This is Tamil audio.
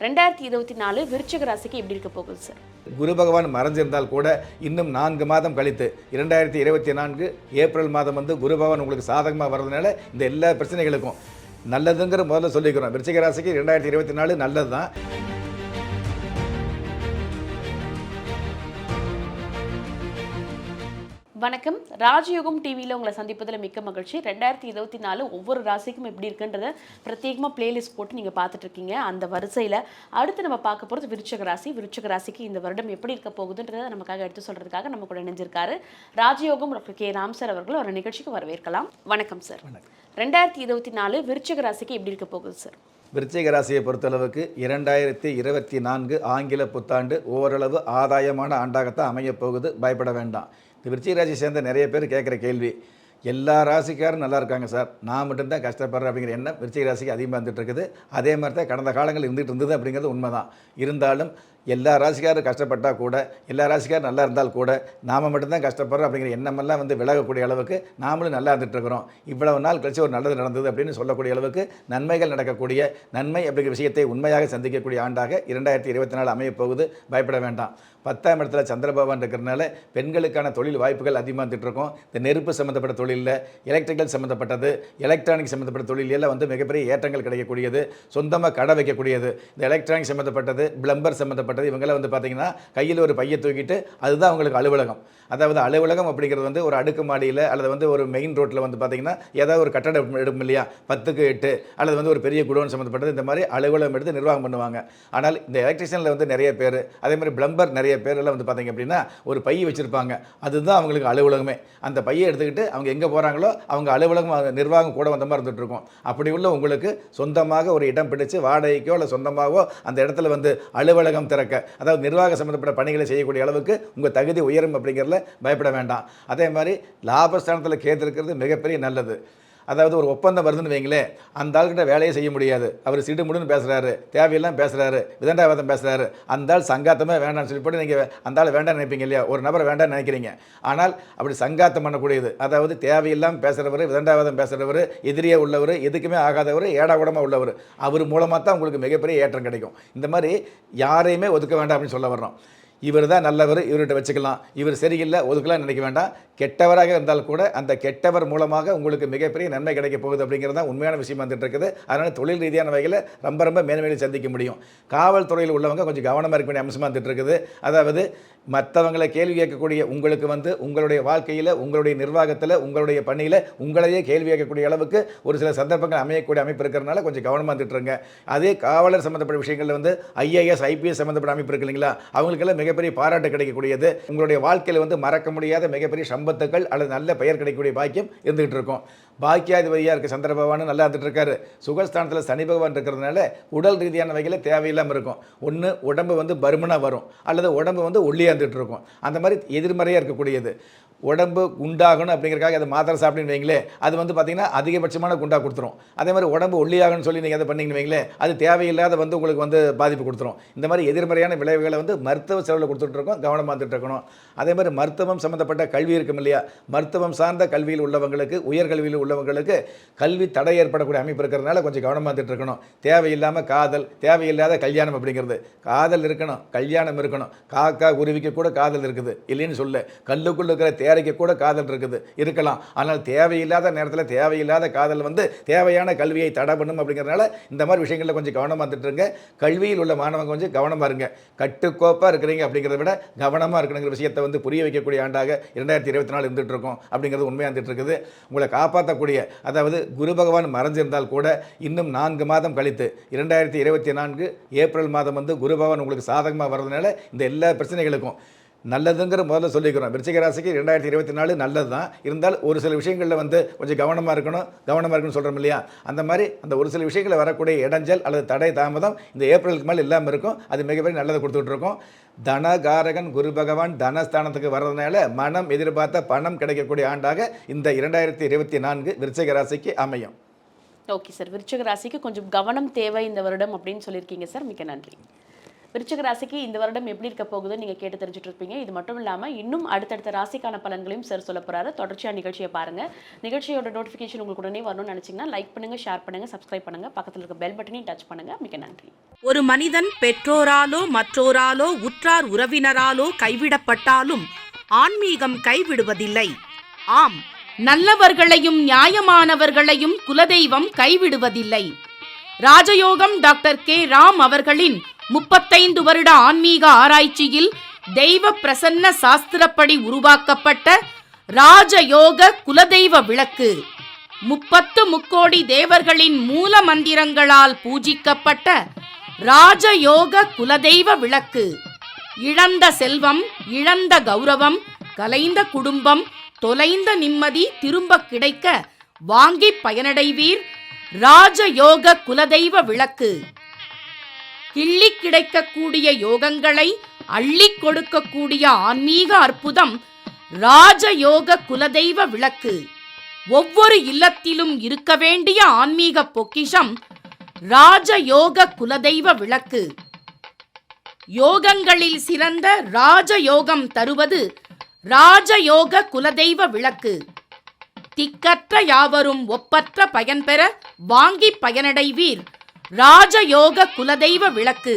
ரெண்டாயிரத்தி இருபத்தி நாலு விருச்சிக ராசிக்கு எப்படி இருக்க போகுது சார் குரு பகவான் மறைஞ்சிருந்தால் கூட இன்னும் நான்கு மாதம் கழித்து இரண்டாயிரத்தி இருபத்தி நான்கு ஏப்ரல் மாதம் வந்து குரு பகவான் உங்களுக்கு சாதகமாக வர்றதுனால இந்த எல்லா பிரச்சனைகளுக்கும் நல்லதுங்கிற முதல்ல சொல்லிக்கிறோம். விருச்சிக ராசிக்கு ரெண்டாயிரத்தி இருபத்தி நாலு நல்லது தான் வணக்கம். ராஜயோகம் டிவியில் உங்களை சந்திப்பதில் மிக்க மகிழ்ச்சி. ரெண்டாயிரத்தி இருபத்தி நாலு ஒவ்வொரு ராசிக்கும் எப்படி இருக்குன்றத பிரத்யேகமாக பிளேலிஸ்ட் போட்டு நீங்கள் பார்த்துட்டு இருக்கீங்க. அந்த வரிசையில் அடுத்து நம்ம பார்க்க போகிறது விருச்சக ராசி. விருச்சக ராசிக்கு இந்த வருடம் எப்படி இருக்க போகுதுன்றதை நமக்காக எடுத்து சொல்கிறதுக்காக நம்ம கூட இணைஞ்சிருக்காரு. ராஜயோகம் டாக்டர் கே. ராம் சார் அவர்கள் ஒரு நிகழ்ச்சிக்கு வரவேற்கலாம். வணக்கம் சார். ரெண்டாயிரத்தி இருபத்தி நாலு விருச்சக ராசிக்கு எப்படி இருக்க போகுது சார்? விருச்சிக ராசியை பொறுத்தளவுக்கு இரண்டாயிரத்தி இருபத்தி நான்கு ஆங்கில புத்தாண்டு ஓரளவு ஆதாயமான ஆண்டாகத்தான் அமையப் போகுது. பயப்பட வேண்டாம். இந்த விருச்சிக ராசியை சேர்ந்த நிறைய பேர் கேட்குற கேள்வி எல்லா ராசிக்காரும் நல்லா இருக்காங்க சார். நான் மட்டும்தான் கஷ்டப்படுறேன் அப்படிங்கிற எண்ணம் விருச்சிக ராசிக்கு அதிகமாக வந்துட்டு இருக்குது. அதே மாதிரி தான் கடந்த காலங்கள் இருந்துகிட்டு இருந்தது அப்படிங்கிறது உண்மை தான் இருந்தாலும் எல்லா ராசிக்காரும் கஷ்டப்பட்டால் கூட எல்லா ராசிக்காரும் நல்லா இருந்தால் கூட நாம் மட்டும்தான் கஷ்டப்படுறோம் அப்படிங்கிற எண்ணமெல்லாம் வந்து விலகக்கூடிய அளவுக்கு நாமளும் நல்லா இருந்துகிட்ருக்கிறோம் இவ்வளவு நாள் கழிச்சு ஒரு நல்லது நடந்தது அப்படின்னு சொல்லக்கூடிய அளவுக்கு நன்மைகள் நடக்கக்கூடிய நன்மை அப்படிங்கிற விஷயத்தை உண்மையாக சந்திக்கக்கூடிய ஆண்டாக இரண்டாயிரத்தி இருபத்தி நாலு அமையப் போகுது. பயப்பட வேண்டாம். பத்தாம் இடத்துல சந்திரபகவான் இருக்கிறனால பெண்களுக்கான தொழில் வாய்ப்புகள் அதிகமாக வந்துட்டு இந்த நெருப்பு சம்மந்தப்பட்ட தொழிலில் எலக்ட்ரிக்கல் சம்மந்தப்பட்டது எலக்ட்ரானிக் சம்மந்தப்பட்ட தொழிலெல்லாம் வந்து மிகப்பெரிய ஏற்றங்கள் கிடைக்கக்கூடியது. சொந்தமாக கடை வைக்கக்கூடியது. இந்த எலக்ட்ரானிக் சம்மந்தப்பட்டது பிளம்பர் சம்மந்தப்பட்டது. இவங்கெல்லாம் வந்து பார்த்தீங்கன்னா கையில் ஒரு பையை தூக்கிட்டு அதுதான் அவங்களுக்கு அலுவலகம். அதாவது அலுவலகம் அப்படிங்கிறது வந்து ஒரு அடுக்கு மாடியில் அல்லது வந்து ஒரு மெயின் ரோட்டில் வந்து பார்த்தீங்கன்னா ஏதாவது ஒரு கட்டடம் எடுக்கும் இல்லையா? பத்துக்கு எட்டு அல்லது வந்து ஒரு பெரிய குடோன் சம்மந்தப்பட்டது. இந்த மாதிரி அலுவலகம் எடுத்து நிர்வாகம் பண்ணுவாங்க. ஆனால் இந்த எலக்ட்ரிஷியனில் வந்து நிறைய பேர் அதே மாதிரி பிளம்பர் நிறைய பேரெல்லாம் வந்து பார்த்தீங்க அப்படின்னா ஒரு பை வச்சுருப்பாங்க. அதுதான் அவங்களுக்கு அலுவலகமே. அந்த பையை எடுத்துக்கிட்டு அவங்க எங்கே போகிறாங்களோ அவங்க அலுவலகம் நிர்வாகம் கூட வந்த மாதிரி இருந்துட்டுருக்கும். அப்படி உள்ள உங்களுக்கு சொந்தமாக ஒரு இடம் பிடிச்சு வாடகைக்கோ இல்லை சொந்தமாகவோ அந்த இடத்துல வந்து அலுவலகம் திறக்க அதாவது நிர்வாக சம்மந்தப்பட்ட பணிகளை செய்யக்கூடிய அளவுக்கு உங்கள் தகுதி உயரும் அப்படிங்கிறதுல பயப்பட வேண்டாம். அதே மாதிரி லாபஸ்தானத்தில் கேத்து இருக்கிறது மிகப்பெரிய நல்லது. அதாவது ஒரு ஒப்பந்தம் வருதுன்னு வைங்களேன் அந்த ஆள்கிட்ட வேலையை செய்ய முடியாது. அவர் சிடுமுடுன்னு பேசுகிறாரு தேவையெல்லாம் பேசுகிறாரு விதண்டாவாதம் பேசுகிறாரு அந்த ஆள் சங்காத்தமே வேண்டாம்னு சொல்லி போட்டு நீங்கள் அந்த ஆள் வேண்டாம்னு நினைப்பீங்க இல்லையா? ஒரு நபரை வேண்டாம்னு நினைக்கிறீங்க. ஆனால் அப்படி சங்காத்தம் பண்ணக்கூடியது அதாவது தேவையில்லாமல் பேசுகிறவர் விதண்டாவாதம் பேசுகிறவர் எதிரியே உள்ளவர் எதுக்குமே ஆகாதவர் ஏடாகூடமாக உள்ளவர். அவர் மூலமாக தான் உங்களுக்கு மிகப்பெரிய ஏற்றம் கிடைக்கும். இந்த மாதிரி யாரையுமே ஒதுக்க வேண்டாம் அப்படின்னு சொல்ல வர்றோம். இவர் தான் நல்லவர் இவர்கிட்ட வச்சுக்கலாம். இவர் சரியில்லை ஒதுக்கலாம் நினைக்க வேண்டாம். கெட்டவராக இருந்தால் கூட அந்த கெட்டவர் மூலமாக உங்களுக்கு மிகப்பெரிய நன்மை கிடைக்க போகுது அப்படிங்கிறது தான் உண்மையான விஷயம் வந்துட்டு இருக்குது. அதனால் தொழில் ரீதியான வகையில் ரொம்ப ரொம்ப மேன்மையை சந்திக்க முடியும். காவல்துறையில் உள்ளவங்க கொஞ்சம் கவனமாக இருக்க வேண்டிய அம்சமாக வந்துட்டு இருக்குது. அதாவது மற்றவங்களை கேள்வி கேட்கக்கூடிய உங்களுக்கு வந்து உங்களுடைய வாழ்க்கையில் உங்களுடைய நிர்வாகத்தில் உங்களுடைய பணியில் உங்களையே கேள்வி கேட்கக்கூடிய அளவுக்கு ஒரு சில சந்தர்ப்பங்கள் அமையக்கூடிய அமைப்பு இருக்கிறனால கொஞ்சம் கவனமாக இருந்துட்டுருங்க அதே காவலர் சம்மந்தப்பட்ட விஷயங்களில் வந்து ஐஏஎஸ் ஐபிஎஸ் சம்மந்தப்பட்ட அமைப்பு இருக்கு இல்லைங்களா? அவங்களுக்கெல்லாம் மிகப்பெரிய பாராட்டு கிடைக்கக்கூடியது. உங்களுடைய வாழ்க்கையில் வந்து மறக்க முடியாத மிகப்பெரிய சம்பத்துக்கள் அல்லது நல்ல பெயர் கிடைக்கக்கூடிய பாக்கியம் இருந்துகிட்டு இருக்கும். பாக்கியாதிபதியாக இருக்க சந்திர பகவான் நல்லா இருந்துட்டுருக்காரு. சுகஸ்தானத்தில் சனி பகவான் இருக்கிறதுனால உடல் ரீதியான வகையில் தேவையில்லாமல் இருக்கும். ஒன்று உடம்பு வந்து பருமனாக வரும். அல்லது உடம்பு வந்து ஒல்லியாக இருந்துகிட்டு இருக்கும் அந்த மாதிரி எதிர்மறையாக இருக்கக்கூடியது. உடம்பு குண்டாகணும் அப்படிங்கிறக்காக அதை மாத்திரை சாப்பிட்டீங்கன்னு வைங்களே அது வந்து பார்த்திங்கன்னா அதிகபட்சமான குண்டாக கொடுத்துரும். அதே மாதிரி உடம்பு ஒல்லியாகணும்னு சொல்லி நீங்கள் அதை பண்ணிங்கன்னு வைங்களேன் அது தேவையில்லாத வந்து உங்களுக்கு வந்து பாதிப்பு கொடுத்துரும். இந்த மாதிரி எதிர்மறையான விளைவுகளை வந்து மருத்துவ செலவில் கொடுத்துட்ருக்கோம் கவனமாக இருந்துட்டு இருக்கணும் அதே மாதிரி மருத்துவம் சம்மந்தப்பட்ட கல்வி இருக்கும் இல்லையா? மருத்துவம் சார்ந்த கல்வியில் உள்ளவங்களுக்கு உயர்கல்வியில் உள்ள உள்ளவங்களுக்கு கல்வி தடை ஏற்படக்கூடிய அமைப்பு இருக்கிறதுனால கொஞ்சம் கவனமாக இருக்கணும். தேவையில்லாமல் காதல் தேவையில்லாத கல்யாணம் அப்படிங்கிறது. காதல் இருக்கணும் கல்யாணம் இருக்கணும். காக்கா குருவிக்கு கூட காதல் இருக்குது. இல்லைன்னு சொல்லு. கல்லுக்குள்ள இருக்கிற தேரைக்கு கூட காதல் இருக்குது. இருக்கலாம். ஆனால் தேவையில்லாத நேரத்தில் தேவையில்லாத காதல் வந்து தேவையான கல்வியை தடை பண்ணும் அப்படிங்கிறதுனால இந்த மாதிரி விஷயங்களில் கொஞ்சம் கவனமாக இருந்துட்டுருங்க கல்வியில் உள்ள மாணவங்க கொஞ்சம் கவனமாக இருங்க. கட்டுக்கோப்பாக இருக்கிறீங்க அப்படிங்கிறத விட கவனமாக இருக்கணுங்கிற விஷயத்தை வந்து புரிய வைக்கக்கூடிய ஆண்டாக இரண்டாயிரத்தி இருபத்தி நாலு இருந்துகிட்டு இருக்கோம் அப்படிங்கிறது உண்மையாக இருந்துட்டு இருக்குது. உங்களை காப்பாற்ற நடத்தக்கூடிய அதாவது குரு பகவான் மறைஞ்சிருந்தால் கூட இன்னும் நான்கு மாதம் கழித்து இரண்டாயிரத்தி இருபத்தி நான்கு ஏப்ரல் மாதம் வந்து குரு பகவான் உங்களுக்கு சாதகமாக வர்றதுனால இந்த எல்லா பிரச்சனைகளுக்கும் நல்லதுங்கிற முதல்ல சொல்லிக்கிறோம். விருச்சிக ராசிக்கு ரெண்டாயிரத்தி இருபத்தி நாலு நல்லது தான் இருந்தால் ஒரு சில விஷயங்களில் வந்து கொஞ்சம் கவனமாக இருக்கணும். கவனமாக இருக்கணும்னு சொல்கிறோம் இல்லையா? அந்த மாதிரி அந்த ஒரு சில விஷயங்களில் வரக்கூடிய இடைஞ்சல் அல்லது தடை தாமதம் இந்த ஏப்ரலுக்கு மேலே இல்லாமல் இருக்கும். அது மிகப்பெரிய நல்லதை கொடுத்துட்டு இருக்கோம். தனகாரகன் குரு பகவான் தனஸ்தானத்துக்கு வர்றதுனால மனம் எதிர்பார்த்த பணம் கிடைக்கக்கூடிய ஆண்டாக இந்த இரண்டாயிரத்தி இருபத்தி நான்கு விருச்சிக ராசிக்கு அமையும். Okay sir. விருச்சிக ராசிக்கு கொஞ்சம் கவனம் தேவை இந்த வருடம் அப்படின்னு சொல்லியிருக்கீங்க சார். மிக்க நன்றி. விருச்சிக ராசிக்கு இந்த வருடம் எப்படி இருக்க போகுதுன்னு நீங்க கேட்டு தெரிஞ்சுட்டு இருப்பீங்க. இது மட்டும் இல்லாம இன்னும் அடுத்தடுத்த ராசிக்கான பலன்களையும் சார் சொல்ல போறாரு. தொடர்ச்சியா நிகழ்ச்சியை பாருங்க. நிகழ்ச்சியோட நோட்டிஃபிகேஷன் உங்களுக்கு உடனே வரணும்னு நினைச்சீங்கன்னா லைக் பண்ணுங்க ஷேர் பண்ணுங்க சப்ஸ்கிரைப் பண்ணுங்க. பக்கத்தில் இருக்க பெல் பட்டனையும் டச் பண்ணுங்க. மிக நன்றி. ஒரு மனிதன் பெற்றோராலோ மற்றோராலோ உற்றார் உறவினராலோ கைவிடப்பட்டாலும் ஆன்மீகம் கைவிடுவதில்லை. ஆம் நல்லவர்களையும் நியாயமானவர்களையும் குலதெய்வம் கைவிடுவதில்லை. ராஜயோகம் டாக்டர் கே. ராம் அவர்களின் முப்பத்தைந்து வருட ஆன்மீக ஆராய்ச்சியில் தெய்வ பிரசன்ன சாஸ்திரப்படி உருவாக்கப்பட்ட ராஜயோக குலதெய்வ விளக்கு. முப்பத்து முக்கோடி தேவர்களின் மூல மந்திரங்களால் பூஜிக்கப்பட்ட ராஜயோக குலதெய்வ விளக்கு. இழந்த செல்வம் இழந்த கௌரவம் கலைந்த குடும்பம் தொலைந்த நிம்மதி திரும்ப கிடைக்க வாங்கி பயனடைவீர். ராஜயோக குலதெய்வ விளக்கு. கிள்ளி கிடைக்கக்கூடிய யோகங்களை அள்ளிக் கொடுக்கக்கூடிய ஆன்மீக அற்புதம் ராஜயோக குலதெய்வ விளக்கு. ஒவ்வொரு இல்லத்திலும் இருக்க வேண்டிய ஆன்மீக பொக்கிஷம் ராஜயோக குலதெய்வ விளக்கு. யோகங்களில் சிறந்த ராஜயோகம் தருவது ராஜயோக குலதெய்வ விளக்கு. திக்கற்ற யாவரும் ஒப்பற்ற பயன்பெற வாங்கி பயனடைவீர். ராஜயோக குலதெய்வ விளக்கு.